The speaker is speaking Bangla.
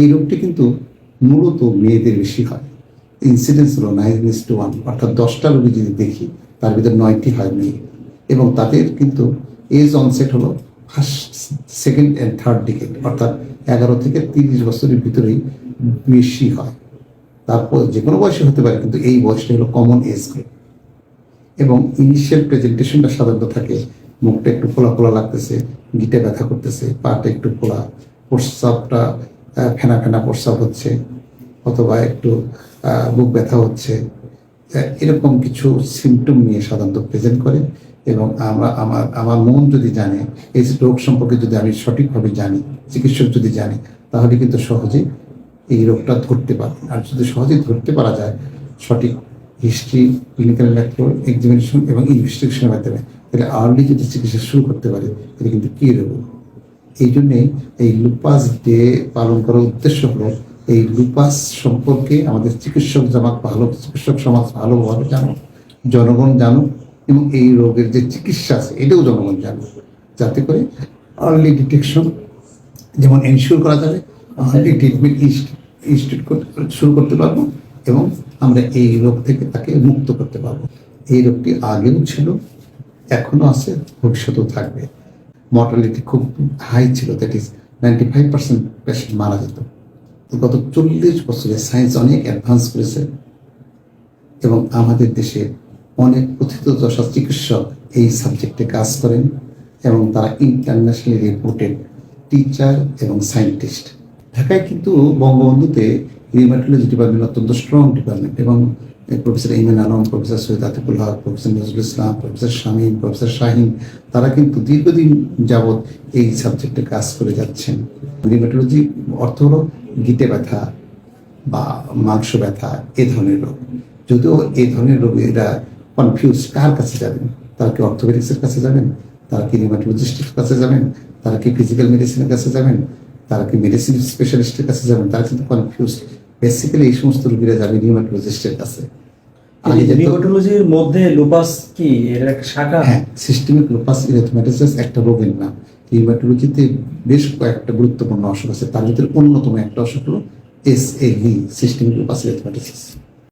এই রোগটি কিন্তু মূলত মেয়েদের বেশি হয়। ইনসিডেন্স হলো নাইন ইস টু ওয়ান অর্থাৎ দশটা রোগী যদি দেখি, তার ভিতরে নয়টি হয় মেয়ে। এবং তাদের কিন্তু এজ অনসেট হলো first second and third decade অর্থাৎ এগারো থেকে তিরিশ বছরের ভিতরেই বেশি হয়। তারপর যে কোনো বয়সে হতে পারে, কিন্তু এই বয়সটা হলো কমন এজ গ্রুপ এবং ইনিশিয়াল প্রেজেন্টেশনটা সাধারণত থাকে, মুখটা একটু ফোলা ফোলা লাগতেছে, গিটে ব্যথা করতেছে, পাটা একটু ফোলা প্রস্রাবটা ফেনা ফেনা প্রস্রাব হচ্ছে অথবা একটু বুক ব্যথা হচ্ছে। এরকম কিছু সিমটম নিয়ে সাধারণত প্রেজেন্ট করে এবং আমরা, আমার আমার মন যদি জানে, এই রোগ সম্পর্কে যদি আমি সঠিকভাবে জানি, চিকিৎসক যদি জানে, তাহলে কিন্তু সহজেই এই রোগটা ধরতে পারে আর যদি সহজেই ধরতে পারা যায়, সঠিক হিস্ট্রি ক্লিনিক্যাল ল্যাক্টোর এক্সামিনেশন এবং ইনভেস্টিগেশনের মাধ্যমে, তাহলে আর্লি যদি চিকিৎসা শুরু করতে পারে, তাহলে কিন্তু কী রোগ? এই জন্যে এই লুপাস ডে পালন করার উদ্দেশ্য হলো এই লুপাস সম্পর্কে আমাদের চিকিৎসক জামাত ভালো, চিকিৎসক সমাজ ভালোভাবে জানো জনগণ জানো এবং এই রোগের যে চিকিৎসা আছে এটাও জনগণ জানো যাতে করে আর্লি ডিটেকশন যেমন এনশিওর করা যাবে আর্লি ট্রিটমেন্ট ইনস্টিটিউট শুরু করতে পারব এবং আমরা এই রোগ থেকে তাকে মুক্ত করতে পারব। এই রোগটি আগেও ছিল এখনও আছে, ভবিষ্যতেও থাকবে। মর্টালিটি খুব হাই ছিল that is ninety five percent patient মারা যেত। তো গত চল্লিশ বছরে সায়েন্স অনেক অ্যাডভান্স করেছে এবং আমাদের দেশে অনেক কথিত দশা চিকিৎসক এই সাবজেক্টে কাজ করেন এবং তারা ইন্টারন্যাশনালি রিপোর্টেড টিচার এবং সায়েন্টিস্ট ঢাকায় কিন্তু বঙ্গবন্ধুতে রিউমাটোলজি ডিপার্টমেন্ট অত্যন্ত স্ট্রং ডিপার্টমেন্ট এবং professor Iman Alam professor Syed Atiqul Haque professor Nazrul Islam professor Shamim professor Shahin তারা কিন্তু দীর্ঘদিন যাবৎ এই সাবজেক্টে কাজ করে যাচ্ছেন। রিউমাটোলজি অর্থ হলো গিটে ব্যথা বা মাংস ব্যথা, এ ধরনের রোগ। যদিও এ ধরনের রোগীরা কনফিউজ কার কাছে যাবেন? তারা কি অর্থোপেডিক্সের কাছে যাবেন? তারা কি রিমাটোলজিস্টের কাছে যাবেন? তারা কি ফিজিক্যাল মেডিসিনের কাছে যাবেন? তারা কি মেডিসিন স্পেশালিস্টের কাছে যাবেন? তারা কিন্তু কনফিউজ বেসিক্যালি এই সমস্ত রোগীরা যাবে রিমাটোলজিস্টের কাছে। যেত মধ্যে লুপাস কি? এর একটা শাখা? হ্যাঁ সিস্টেমিক লুপাস ইরেথমেটাসিস একটা রোগের নাম। বেশ কয়েকটা গুরুত্বপূর্ণ অসুখ আছে। তার ভিতরে অন্যতম একটা অসুখ হলো এস এ ভি সিস্টেমিক লুপাস ইরিথমেটোসিস